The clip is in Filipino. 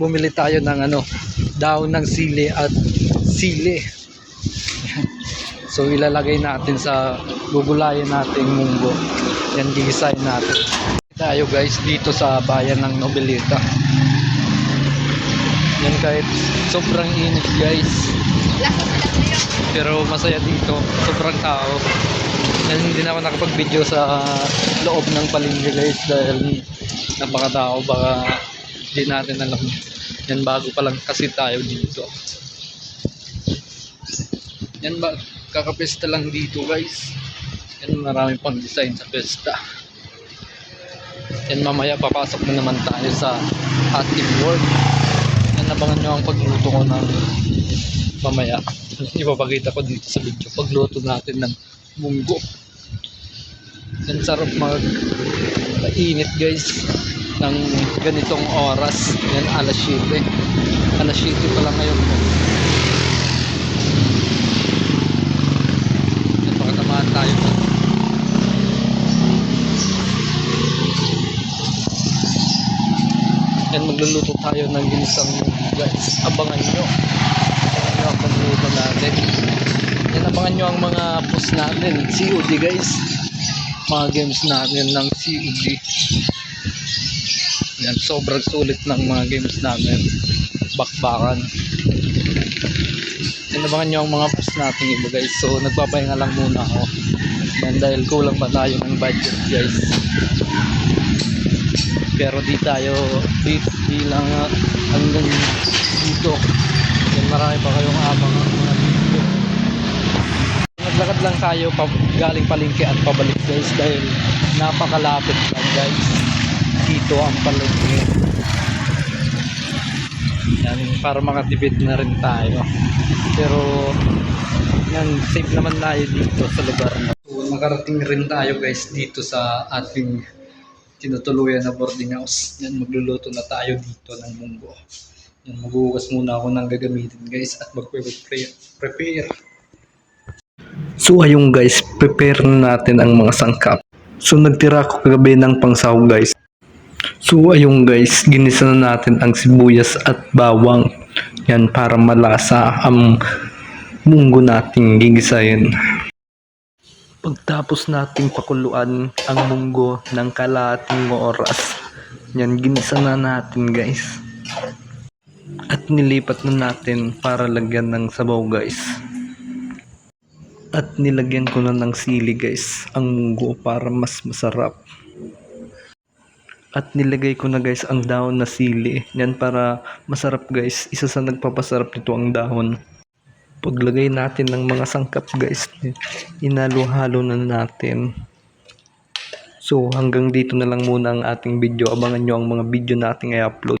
bumili tayo ng ano, daon ng sili at sili. So ilalagay natin sa gugulayan nating munggo. Yan gigisahin natin. Tayo guys dito sa bayan ng Nobelita. Yan kahit sobrang init guys. Pero masaya dito. Sobrang tao. Yan hindi na ako nakapag-video sa loob ng palengke guys dahil napakatao baka hindi natin alam. Yan bago pa lang kasi tayo dito. Yan ba kakapesta lang dito guys. Yan marami pang design sa pesta. Yan mamaya papasok na naman tayo sa ating work. Yan abangan nyo ang pagluto ko ng mamaya. Ipapakita ko dito sa video pagluto natin ng munggo. Yan sarap mag init guys ng ganitong oras. Yan alas 7. Alas 7 pa lang ngayon. Yan baka tamaan tayo. Yan magluluto tayo ng ginisang guys. Abangan nyo. Abangan nyo ang pagluto natin. Yan abangan nyo ang mga post natin. COD guys. Mga games natin ng COD. Yan, sobrang sulit ng mga games namin. Bakbakan. Yan abangan nyo ang mga post natin iba guys. So nagpapahinga lang muna ako. Yan dahil kulang pa tayo ng budget guys. Pero di tayo di, di lang hanggang dito. Yan marami pa kayong abang ng mga. Naglakad lang tayo pa, galing palengke at pabalik guys dahil napakalapit lang guys. Dito ang palengke. Yan, para makatipid na rin tayo. Pero yan, safe naman tayo dito sa lugar na. So, rin tayo guys dito sa ating tinutuluyan na boarding house. Yan, magluluto na tayo dito ng munggo. Yan, maghuhugas muna ako ng gagamitin guys at magpe-prepare. Prepare. So ayun guys, prepare na natin ang mga sangkap. So nagtira ako kagabi ng pangsahog guys. So ayun guys, ginisa na natin ang sibuyas at bawang. Yan para malasa ang munggo nating gigisayin. Pagtapos nating pakuluan ang munggo ng kalahating oras, yan ginisa na natin guys. At nilipat na natin para lagyan ng sabaw guys. At nilagyan ko na ng sili guys ang munggo para mas masarap. At nilagay ko na guys ang dahon na sili. Yan para masarap guys. Isa sa nagpapasarap nito ang dahon. Paglagay natin ng mga sangkap guys, inalo-halo na natin. So hanggang dito na lang muna ang ating video. Abangan nyo ang mga video nating i-upload.